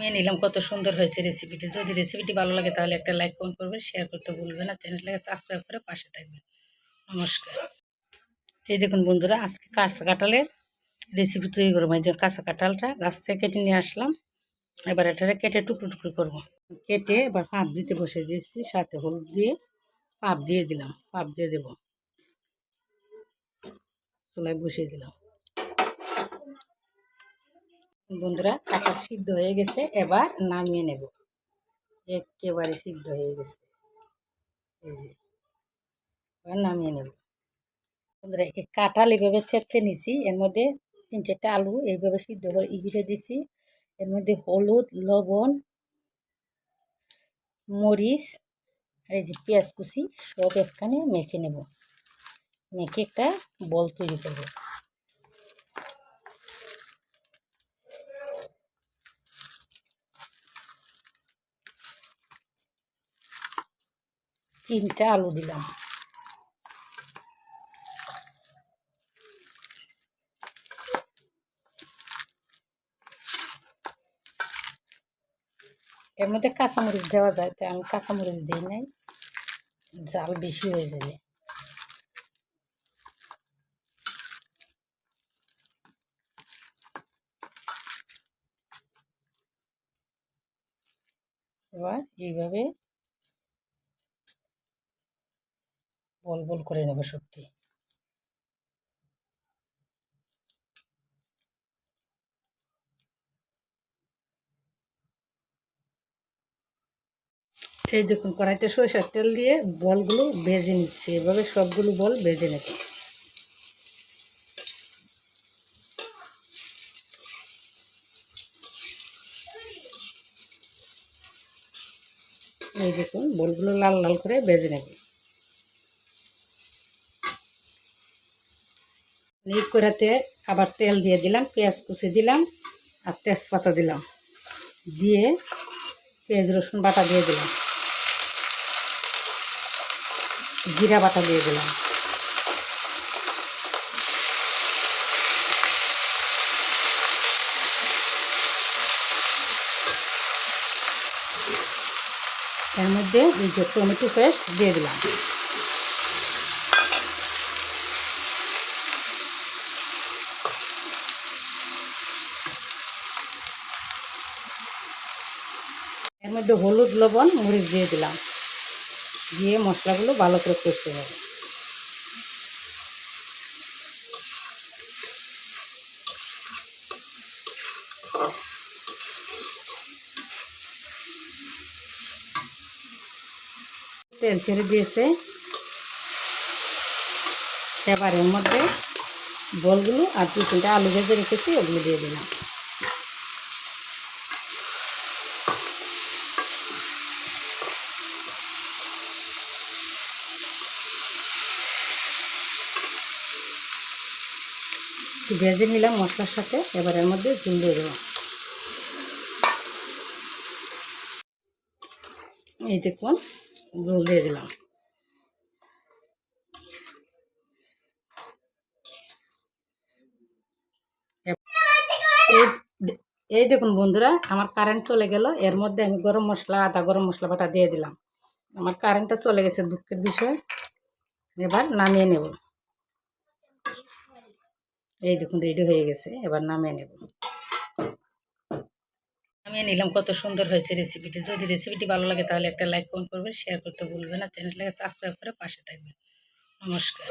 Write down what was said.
আমি নিলাম কত সুন্দর হয়েছে রেসিপিটি যদি রেসিপিটি ভালো লাগে তাহলে একটা লাইক কমেন্ট করবেন শেয়ার করতে ভুলবেন না। চ্যানেলটাকে সাবস্ক্রাইব করে পাশে থাকবেন। নমস্কার। এই দেখুন বন্ধুরা, আজকে কাঁচা কাঁঠালের রেসিপি তৈরি করব। এই যে কাঁচা কাঁঠালটা গাছ থেকে কেটে নিয়ে আসলাম। এবার এটাকে কেটে টুকরো টুকরো করব। কেটে এবার পাপ দিতে বসে দিয়েছি, সাথে হলুদ দিয়ে পাপ দিয়ে দিলাম, পাপ দিয়ে দেবো। চুলায় বসিয়ে দিলাম। বন্ধুরা, কাঁচা সিদ্ধ হয়ে গেছে, এবার নামিয়ে নেব। একেবারে সিদ্ধ হয়ে গেছে। এই যে, এবার নামিয়ে নেব। বন্ধুরা এই কাঁঠাল এইভাবে থেতলে নিছি, এর মধ্যে তিন চারটে আলু এইভাবে সিদ্ধ করে ইভিটে দিছি। এর মধ্যে হলুদ, লবণ, মরিচ, আর এই যে পেঁয়াজ কুচি সব একখানে মেখে নেব। মেখে একটা বল তৈরি করব। তিনটা আলু দিলাম। এর মধ্যে কাঁচামরিচ দেওয়া যায়, তাই আমি কাঁচামরিচ দিই নাই জাল বেশি হয়ে যাবে। এবার এইভাবে বল বল করে নেব সবটি এই দেখুন, কড়াইতে সরিষার তেল দিয়ে বলগুলো ভেজে নিচ্ছে। এভাবে সবগুলো বল ভেজে নেব। এই দেখুন, বলগুলো লাল লাল করে ভেজে নেব। এই কড়াতে আবার তেল দিয়ে দিলাম, পেঁয়াজ কুচি দিলাম আর তেজপাতা দিলাম। দিয়ে পেঁয়াজ, রসুন বাটা দিয়ে দিলাম। জিরা বাটা দিয়ে দিলাম। এর মধ্যে টমেটো পেস্ট দিয়ে দিলাম। এর মধ্যে হলুদ, লবণ, মরিচ দিয়ে দিলাম। দিয়ে মশলাগুলো ভালো করে কষতে হবে। তেল ছেড়ে দিয়েছে। এবার এর মধ্যে বলগুলো আর দু তিনটা আলু ভেজে রেখেছি, ওগুলো দিয়ে দিলাম। ভেজে নিলাম মশলার সাথে, এবার এর মধ্যে ঝুল দিয়ে দেবো। এই দেখুন, ঝুল দিয়ে দিলাম। এই- এই দেখুন বন্ধুরা, আমার কারেন্ট চলে গেল। এর মধ্যে আমি গরম মশলা, আদা গরম মশলা বাটা দিয়ে দিলাম। আমার কারেন্টটা চলে গেছে দুঃখের বিষয়। এবার নামিয়ে নেব। এই দেখুন রেডি হয়ে গেছে। এবার নামিয়ে নেব। নামিয়ে নিলাম, কত সুন্দর হয়েছে রেসিপিটি যদি রেসিপিটি ভালো লাগে, তাহলে একটা লাইক কমেন্ট করবেন শেয়ার করতে ভুলবেন না। চ্যানেলটাকে সাবস্ক্রাইব করে পাশে থাকবেন। নমস্কার।